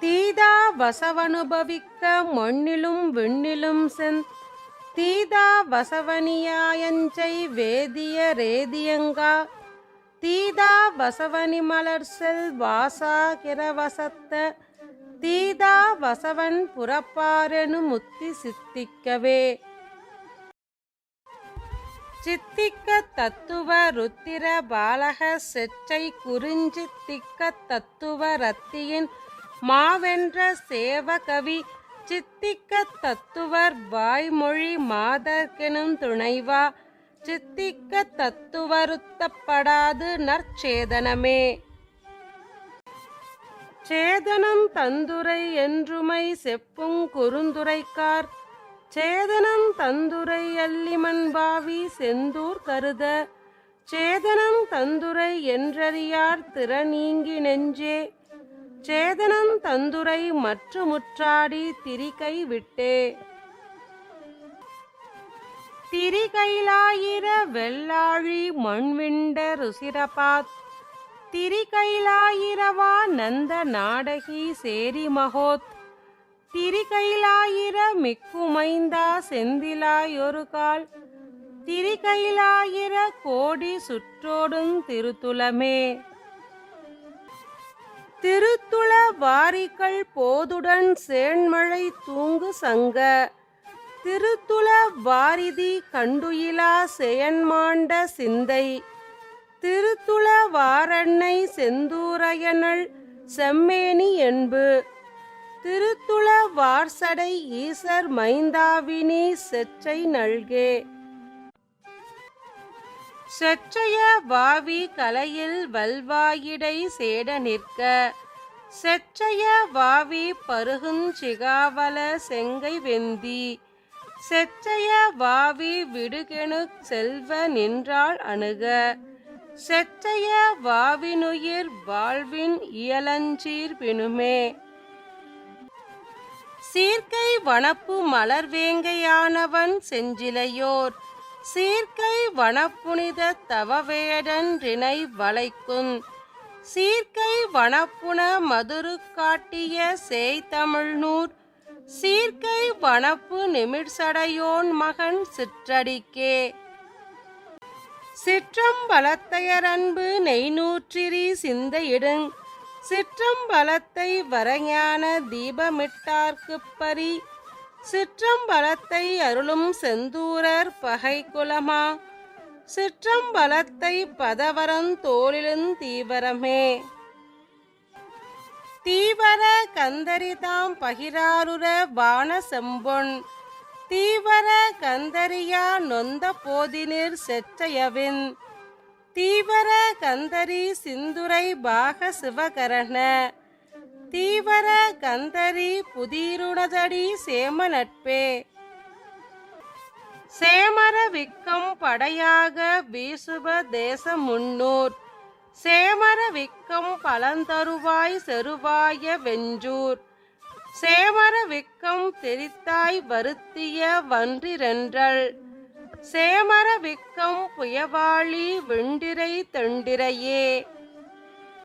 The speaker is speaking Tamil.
தீதா வசவனுபவிக்க மண்ணிலும் விண்ணிலும் சென். தீதா வசவனியாயஞ்சை வேதிய ரேதியங்கா. தீதா வசவனி மலர் செல் வாசா கிரவசத்த. தீதா வசவன் புறப்பாரெனு முத்தி சித்திக்கவே. சித்திக்க தத்துவ ருத்திர பாலக செற்றை குறிஞ்சித்திக்க தத்துவ ரத்தியின் மாவென்ற சேவகவி சித்திக்க தத்துவர் வாய்மொழி மாதர்க்கெனும் துணைவா. சித்திக்க தத்துவருத்தப்படாது நற்சேதனமே. சேதனம் தந்துரை என்றுமை செப்புங் குறுந்துரைக்கார். சேதனம் தந்துரை அல்லிமன் பாவி செந்தூர் கருத. சேதனம் தந்துரை என்றறியார் திறநீங்கி நெஞ்சே. சேதனம் தந்துரை மற்று முற்றாடி திரிகை விட்டே. திரிகைலாயிர வெள்ளாழி மண்விண்ட ருசிரபாத். திரிகைலாயிரவா நந்த நாடகி சேரி மகோத். திரிகைலாயிர மிக்குமைந்தா செந்திலாயொரு கால் திரிகைலாயிர கோடி சுற்றோடுங் திருத்துலமே திருத்துள வாரிகள் போதுடன் சேண்மழை தூங்கு சங்க. திருத்துள வாரிதி கண்டுயிலா செயன்மாண்ட சிந்தை. திருத்துள வாரண்ணை செந்தூரையனள் செம்மேனி என்பு. திருத்துள வார்சடை ஈசர் மைந்தாவினி செற்றை நல்கே. செற்றைய வாவி கலையில் வல்வாயிடை சேட நிற்க செற்றைய வாவி பருகுஞ்சிகாவல செங்கை வெந்தி செற்றைய வாவி விடுகெனு செல்வ நின்றாள் அணுக செற்றைய வாவினுயிர் வாழ்வின் இயலஞ்சீர் பினுமே சீர்க்கை வனப்பு மலர்வேங்கையானவன் செஞ்சிலையோர் சீர்கை வனப்புனித தவவேடன் வளைக்கும். சீர்கை வனப்புன மதுரு காட்டிய சேய்தமிழ்நூர் சீர்கை வனப்பு நிமிர்சடையோன் மகன் சிற்றடிக்கே. சிற்றம்பலத்தையரன்பு நெய்நூற்றிரி சிந்தையிடுங். சிற்றம்பலத்தை வரஞான தீபமிட்டார்க்குப் பரி. சிற்றம்பலத்தை அருளும் செந்தூரர் பகை குலமா சிற்றம்பலத்தை பதவரன் தோளிலும் தீவரமே. தீவர கந்தரிதாம் பகிராருர வான செம்பொன். தீவர கந்தரியா நொந்த போதினிர் செற்றையவின். தீவர கந்தரி சிந்துரை பாக சிவகரண. தீவர கந்தரி புதீருணதடி சேம நட்பே சேமர விக்கம் படையாக வீசுப தேச முன்னூர் சேமர விக்கம் பலந்தருவாய் செருவாய வெஞ்சூர். சேமர விக்கம் தெரித்தாய் வருத்திய வன்றிரென்றல். சேமர விக்கம் புயவாளி வெண்டிரை தெண்டிரையே.